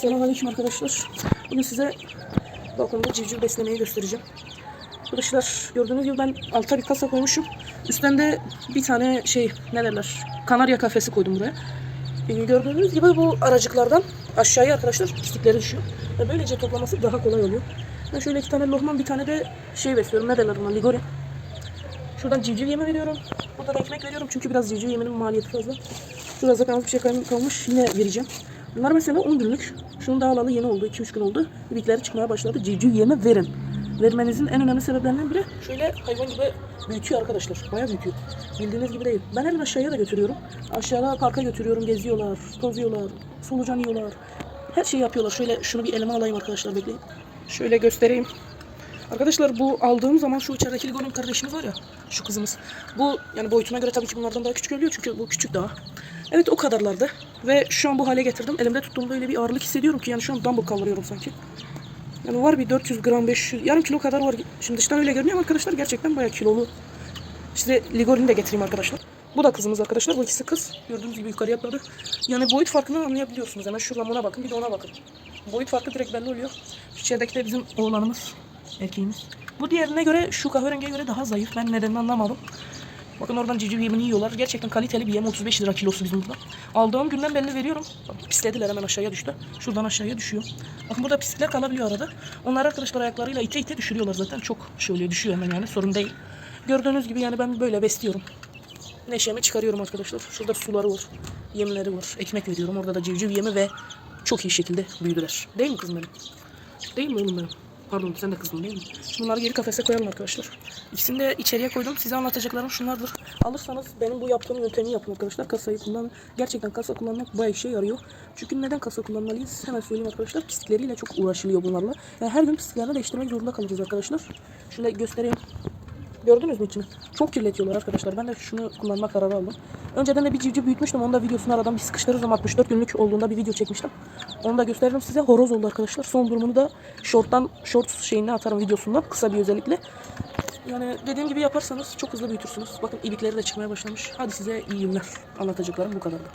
Selamünaleyküm arkadaşlar. Bugün size balkonda civciv beslemeyi göstereceğim. Arkadaşlar gördüğünüz gibi ben alta bir kasa koymuşum. Üstten de bir tane şey ne derler kanarya kafesi koydum buraya. Ee, gördüğünüz gibi bu aracıklardan aşağıya arkadaşlar pislikleri düşüyor. Ve böylece toplaması daha kolay oluyor. Ben şöyle iki tane lohman bir tane de şey besliyorum ne derler buna ligori. Şuradan civciv yemi veriyorum. Burada da ekmek veriyorum çünkü biraz civciv yeminin maliyeti fazla. Şurada az bir şey kal- kalmış yine vereceğim. Bunlar mesela 10 günlük. Şunu da alalı yeni oldu. 2-3 gün oldu. İbikleri çıkmaya başladı. Civciv yemi verin. Vermenizin en önemli sebeplerinden biri şöyle hayvan gibi büyütüyor arkadaşlar. Bayağı büyütüyor. Bildiğiniz gibi değil. Ben her aşağıya da götürüyorum. Aşağıda parka götürüyorum. Geziyorlar, tozuyorlar, solucan yiyorlar. Her şeyi yapıyorlar. Şöyle şunu bir elime alayım arkadaşlar bekleyin. Şöyle göstereyim. Arkadaşlar bu aldığım zaman şu içerideki Ligon'un kardeşimiz var ya şu kızımız. Bu yani boyutuna göre tabii ki bunlardan daha küçük görünüyor çünkü bu küçük daha. Evet o kadarlardı. Ve şu an bu hale getirdim. Elimde tuttuğumda öyle bir ağırlık hissediyorum ki yani şu an dumbbell kaldırıyorum sanki. Yani var bir 400 gram 500 yarım kilo kadar var. Şimdi dıştan öyle görünüyor arkadaşlar gerçekten bayağı kilolu. İşte Ligor'unu de getireyim arkadaşlar. Bu da kızımız arkadaşlar. Bu ikisi kız. Gördüğünüz gibi yukarı atladı. Yani boyut farkını anlayabiliyorsunuz. Hemen şuradan buna bakın bir de ona bakın. Boyut farkı direkt belli oluyor. Şu içerideki de bizim oğlanımız. Erkeğimiz. Bu diğerine göre şu kahverengiye göre daha zayıf. Ben nedenini anlamadım. Bakın oradan civciv yemini yiyorlar. Gerçekten kaliteli bir yem. 35 lira kilosu bizim burada. Aldığım günden belli veriyorum. Pislediler hemen aşağıya düştü. Şuradan aşağıya düşüyor. Bakın burada pislikler kalabiliyor arada. Onlar arkadaşlar ayaklarıyla ite ite düşürüyorlar zaten. Çok şey oluyor düşüyor hemen yani sorun değil. Gördüğünüz gibi yani ben böyle besliyorum. Neşemi çıkarıyorum arkadaşlar. Şurada suları var. Yemleri var. Ekmek veriyorum. Orada da civciv yemi ve çok iyi şekilde büyüdüler. Değil mi kızım benim? Değil mi oğlum benim? Pardon sen de kızdın değil mi? Bunları geri kafese koyalım arkadaşlar. İkisini de içeriye koydum. Size anlatacaklarım şunlardır. Alırsanız benim bu yaptığım yöntemi yapın arkadaşlar. Kasayı kullanın. Gerçekten kasa kullanmak bayağı işe yarıyor. Çünkü neden kasa kullanmalıyız? Hemen söyleyeyim arkadaşlar. Pislikleriyle çok uğraşılıyor bunlarla. Yani her gün pisliklerini değiştirmek zorunda kalacağız arkadaşlar. Şöyle göstereyim. Gördünüz mü içini? Çok kirletiyorlar arkadaşlar. Ben de şunu kullanma kararı aldım. Önceden de bir civciv büyütmüştüm. Onu da videosunu aradan bir sıkıştırırım. 64 günlük olduğunda bir video çekmiştim. Onu da gösteririm size. Horoz oldu arkadaşlar. Son durumunu da short'tan short şeyine atarım videosundan. Kısa bir özellikle. Yani dediğim gibi yaparsanız çok hızlı büyütürsünüz. Bakın ibikleri de çıkmaya başlamış. Hadi size iyi günler. Anlatacaklarım bu kadardı.